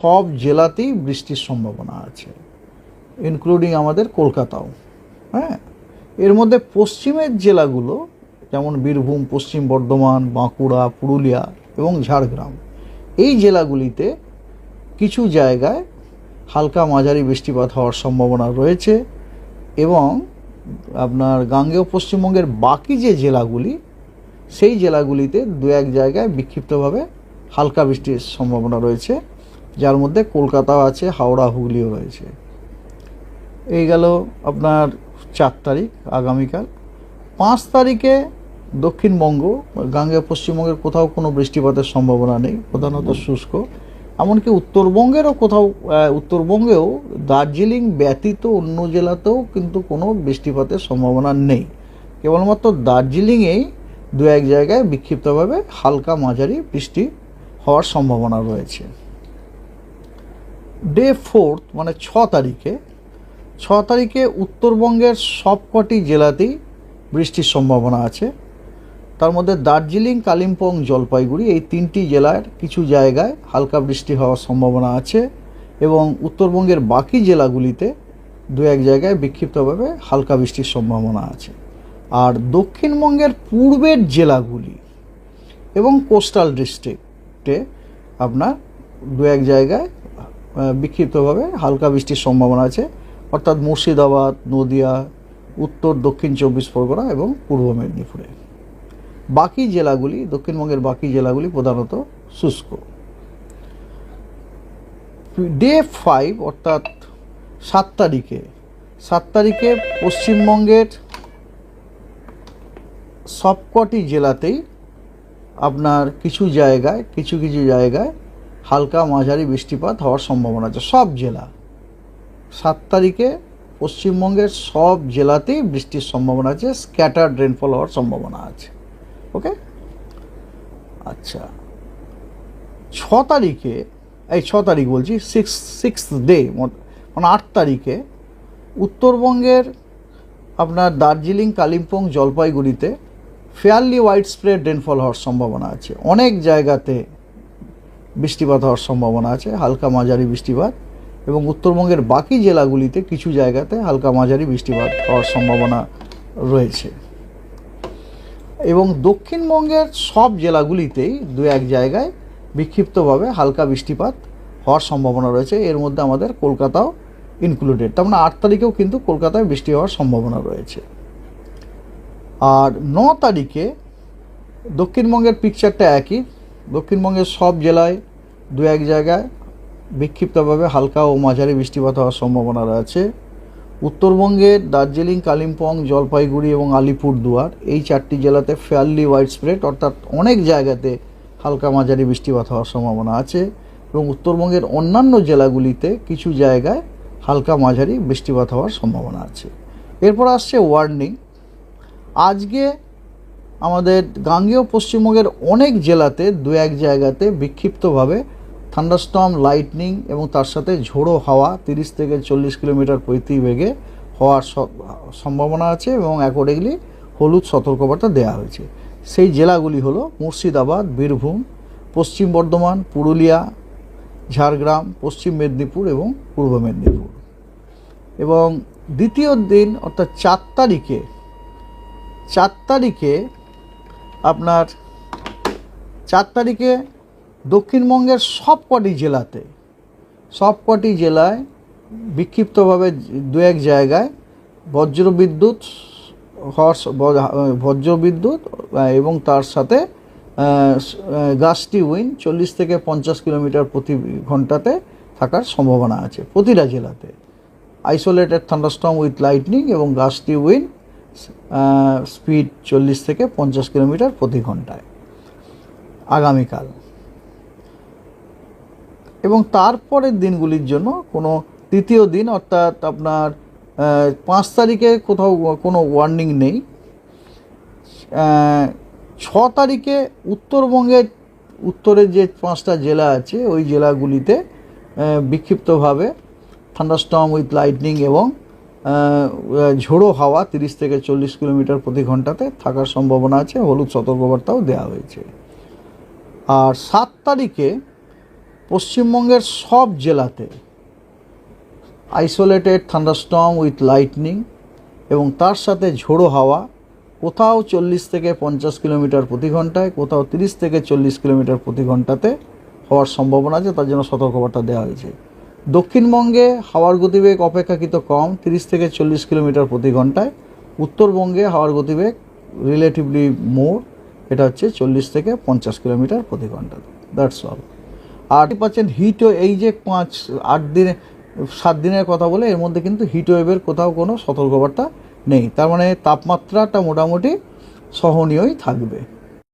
সব জেলাতেই বৃষ্টির সম্ভাবনা আছে ইনক্লুডিং আমাদের কলকাতাও হ্যাঁ? এর মধ্যে পশ্চিমের জেলাগুলো, যেমন বীরভূম, পশ্চিম বর্ধমান, বাঁকুড়া, পুরুলিয়া এবং ঝাড়গ্রাম, এই জেলাগুলিতে কিছু জায়গায় হালকা মাঝারি বৃষ্টিপাত হওয়ার সম্ভাবনা রয়েছে এবং আপনার গাঙ্গেয় পশ্চিমবঙ্গের বাকি যে জেলাগুলি, সেই জেলাগুলিতে দু এক জায়গায় বিক্ষিপ্তভাবে হালকা বৃষ্টির সম্ভাবনা রয়েছে। যার মধ্যে কলকাতাও আছে, হাওড়া, হুগলিও রয়েছে। এই গেল আপনার চার তারিখ, আগামীকাল। পাঁচ তারিখে দক্ষিণবঙ্গ, গাঙ্গে পশ্চিমবঙ্গের কোথাও কোনো বৃষ্টিপাতের সম্ভাবনা নেই, প্রধানত শুষ্ক। এমনকি উত্তরবঙ্গেরও কোথাও উত্তরবঙ্গেও দার্জিলিং ব্যতীত অন্য জেলাতেও কিন্তু কোনো বৃষ্টিপাতের সম্ভাবনা নেই। কেবলমাত্র দার্জিলিংয়েই দু এক জায়গায় বিক্ষিপ্তভাবে হালকা মাঝারি বৃষ্টি হওয়ার সম্ভাবনা রয়েছে। ডে ফোর্থ মানে ছ তারিখে ছ তারিখে উত্তরবঙ্গের সবকটি জেলাতেই বৃষ্টির সম্ভাবনা আছে। তার মধ্যে দার্জিলিং, কালিম্পং, জলপাইগুড়ি এই তিনটি জেলার কিছু জায়গায় হালকা বৃষ্টি হওয়ার সম্ভাবনা আছে এবং উত্তরবঙ্গের বাকি জেলাগুলিতে দু এক জায়গায় বিক্ষিপ্তভাবে হালকা বৃষ্টির সম্ভাবনা আছে। আর দক্ষিণবঙ্গের পূর্বের জেলাগুলি এবং কোস্টাল ডিস্ট্রিক্টে আপনার দু এক জায়গায় বিক্ষিপ্তভাবে হালকা বৃষ্টির সম্ভাবনা আছে, অর্থাৎ মুর্শিদাবাদ, নদিয়া, উত্তর, দক্ষিণ চব্বিশ পরগনা এবং পূর্ব মেদিনীপুরে। বাকি জেলাগুলি, দক্ষিণবঙ্গের বাকি জেলাগুলি প্রধানত শুষ্ক। ডে ফাইভ অর্থাৎ সাত তারিখে সাত তারিখে পশ্চিমবঙ্গের সবকটি জেলাতেই আপনার কিছু জায়গায়, কিছু কিছু জায়গায় হালকা মাঝারি বৃষ্টিপাত হওয়ার সম্ভাবনা আছে। সব জেলা। সাত তারিখে পশ্চিমবঙ্গের সব জেলাতেই বৃষ্টির সম্ভাবনা আছে স্ক্যাটার্ড রেনফল হওয়ার সম্ভাবনা আছে। ওকে আচ্ছা। ছ তারিখে, এই ছ তারিখ বলছি সিক্স সিক্স ডে মানে আট তারিখে উত্তরবঙ্গের আপনার দার্জিলিং, কালিম্পং, জলপাইগুড়িতে ফেয়ারলি হোয়াইট স্প্রেড রেনফল হওয়ার সম্ভাবনা আছে। অনেক জায়গাতে বৃষ্টিপাত হওয়ার সম্ভাবনা আছে, হালকা মাঝারি বৃষ্টিপাত এবং উত্তরবঙ্গের বাকি জেলাগুলিতে কিছু জায়গাতে হালকা মাঝারি বৃষ্টিপাত হওয়ার সম্ভাবনা রয়েছে। এবং দক্ষিণবঙ্গের সব জেলাগুলিতেই দু এক জায়গায় বিক্ষিপ্তভাবে হালকা বৃষ্টিপাত হওয়ার সম্ভাবনা রয়েছে, এর মধ্যে আমাদের কলকাতাও ইনক্লুডেড তার মানে আট তারিখেও কিন্তু কলকাতায় বৃষ্টি হওয়ার সম্ভাবনা রয়েছে। আর ন তারিখে দক্ষিণবঙ্গের পিকচারটা একই দক্ষিণবঙ্গের সব জেলায় দু এক জায়গায় বিক্ষিপ্তভাবে হালকা ও মাঝারি বৃষ্টিপাত হওয়ার সম্ভাবনা রয়েছে। উত্তরবঙ্গের দার্জিলিং, কালিম্পং, জলপাইগুড়ি এবং আলিপুরদুয়ার এই চারটি জেলাতে ফেয়ারলি ওয়াইড স্প্রেড অর্থাৎ অনেক জায়গাতে হালকা মাঝারি বৃষ্টিপাত হওয়ার সম্ভাবনা আছে এবং উত্তরবঙ্গের অন্যান্য জেলাগুলিতে কিছু জায়গায় হালকা মাঝারি বৃষ্টিপাত হওয়ার সম্ভাবনা আছে। এরপর আসছে ওয়ার্নিং আজকে আমাদের গাঙ্গেয় পশ্চিমবঙ্গের অনেক জেলাতে দু এক জায়গাতে বিক্ষিপ্তভাবে থান্ডারস্টর্ম লাইটনিং এবং তার সাথে ঝোড়ো হাওয়া তিরিশ থেকে চল্লিশ কিলোমিটার প্রতি বেগে হওয়ার সম্ভাবনা আছে এবং অ্যাকর্ডিংলি হলুদ সতর্কবার্তা দেওয়া হয়েছে। সেই জেলাগুলি হলো মুর্শিদাবাদ, বীরভূম, পশ্চিম বর্ধমান, পুরুলিয়া, ঝাড়গ্রাম, পশ্চিম মেদিনীপুর এবং পূর্ব মেদিনীপুর। এবং দ্বিতীয় দিন অর্থাৎ চার তারিখে চার তারিখে আপনার চার তারিখে দক্ষিণবঙ্গের সবকটি জেলাতে, সবকটি জেলায় বিক্ষিপ্তভাবে দু এক জায়গায় বজ্রবিদ্যুৎ হওয়ার স- ব- বজ্রবিদ্যুৎ এবং তার সাথে গাছটি উইন চল্লিশ থেকে পঞ্চাশ কিলোমিটার প্রতি ঘন্টাতে থাকার সম্ভাবনা আছে প্রতিটা জেলাতে। আইসোলেটেড থান্ডারস্টর্ম উইথ লাইটনিং এবং গাছটি উইন স্পিড চল্লিশ থেকে পঞ্চাশ কিলোমিটার প্রতি ঘন্টায় আগামীকাল। এবং তারপরের দিনগুলির জন্য কোনো তৃতীয় দিন অর্থাৎ আপনার পাঁচ তারিখে কোথাও কোনো ওয়ার্নিং নেই। ছ তারিখে উত্তরবঙ্গের, উত্তরের যে পাঁচটা জেলা আছে, ওই জেলাগুলিতে বিক্ষিপ্তভাবে থান্ডারস্টর্ম উইথ লাইটনিং এবং ঝোড়ো হাওয়া তিরিশ থেকে চল্লিশ কিলোমিটার প্রতি ঘন্টাতে থাকার সম্ভাবনা আছে, হলুদ সতর্কবার্তাও দেওয়া হয়েছে। আর সাত তারিখে পশ্চিমবঙ্গের সব জেলাতে আইসোলেটেড থান্ডারস্টর্ম উইথ লাইটনিং এবং তার সাথে ঝোড়ো হাওয়া কোথাও চল্লিশ থেকে পঞ্চাশ কিলোমিটার প্রতি ঘন্টায়, কোথাও তিরিশ থেকে চল্লিশ কিলোমিটার প্রতি ঘন্টাতে হওয়ার সম্ভাবনা আছে, তার জন্য সতর্কবার্তা দেওয়া হয়েছে। দক্ষিণবঙ্গে হাওয়ার গতিবেগ অপেক্ষাকৃত কম, তিরিশ থেকে চল্লিশ কিলোমিটার প্রতি ঘন্টায়। উত্তরবঙ্গে হাওয়ার গতিবেগ রিলেটিভলি মোর এটা হচ্ছে চল্লিশ থেকে পঞ্চাশ কিলোমিটার প্রতি ঘণ্টা। দ্যাটস অল আর পাচ্ছেন হিট এই যে পাঁচ, আট দিনে, সাত দিনের কথা বলে, এর মধ্যে কিন্তু হিট ওয়েভের কোথাও কোনো সতর্কবার্তা নেই। তার মানে তাপমাত্রাটা মোটামুটি সহনীয়ই থাকবে।